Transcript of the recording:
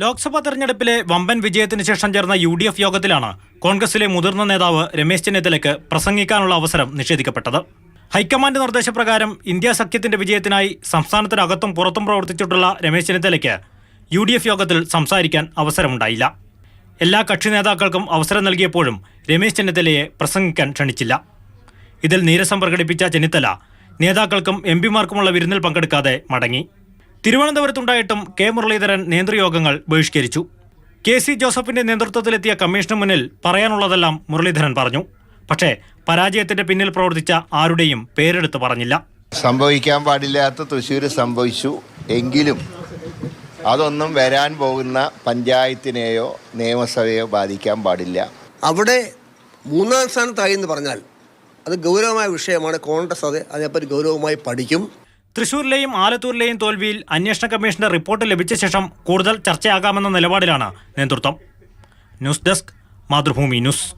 ലോക്സഭാ തെരഞ്ഞെടുപ്പിലെ വമ്പൻ വിജയത്തിന് ശേഷം ചേർന്ന യു ഡി എഫ് യോഗത്തിലാണ് കോൺഗ്രസിലെ മുതിർന്ന നേതാവ് രമേശ് ചെന്നിത്തലയ്ക്ക് പ്രസംഗിക്കാനുള്ള അവസരം നിഷേധിക്കപ്പെട്ടത്. ഹൈക്കമാൻഡ് നിർദ്ദേശപ്രകാരം ഇന്ത്യ സഖ്യത്തിന്റെ വിജയത്തിനായി സംസ്ഥാനത്തിനകത്തും പുറത്തും പ്രവർത്തിച്ചിട്ടുള്ള രമേശ് ചെന്നിത്തലയ്ക്ക് യു ഡി എഫ് യോഗത്തിൽ സംസാരിക്കാൻ അവസരമുണ്ടായില്ല. എല്ലാ കക്ഷി നേതാക്കൾക്കും അവസരം നൽകിയപ്പോഴും രമേശ് ചെന്നിത്തലയെ പ്രസംഗിക്കാൻ ക്ഷണിച്ചില്ല. ഇതിൽ നീരസം പ്രകടിപ്പിച്ച ചെന്നിത്തല നേതാക്കൾക്കും എം പിമാർക്കുമുള്ള വിരുന്നിൽ പങ്കെടുക്കാതെ മടങ്ങി. തിരുവനന്തപുരത്തുണ്ടായിട്ടും കെ മുരളീധരൻ നേതൃയോഗങ്ങൾ ബഹിഷ്കരിച്ചു. കെ സി ജോസഫിന്റെ നേതൃത്വത്തിലെത്തിയ കമ്മീഷന് മുന്നിൽ പറയാനുള്ളതെല്ലാം മുരളീധരൻ പറഞ്ഞു. പക്ഷേ പരാജയത്തിന്റെ പിന്നിൽ പ്രവർത്തിച്ച ആരുടെയും പേരെടുത്ത് പറഞ്ഞില്ല. സംഭവിക്കാൻ പാടില്ലാത്ത തൃശ്ശൂർ സംഭവിച്ചു എങ്കിലും അതൊന്നും വരാൻ പോകുന്ന പഞ്ചായത്തിനെയോ നിയമസഭയോ ബാധിക്കാൻ പാടില്ല. അവിടെ മൂന്നാം സ്ഥാനത്തായി എന്ന് പറഞ്ഞാൽ അത് ഗൗരവമായ വിഷയമാണ്. കോൺഗ്രസ് അത് അതിനെപ്പറ്റി ഗൗരവമായി പഠിക്കും. തൃശൂരിലെയും ആലത്തൂരിലെയും തോൽവിയിൽ അന്വേഷണ കമ്മീഷന്റെ റിപ്പോർട്ട് ലഭിച്ച ശേഷം കൂടുതൽ ചർച്ചയാകാമെന്ന നിലപാടിലാണ് നേതൃത്വം. News desk Mathrubhumi news.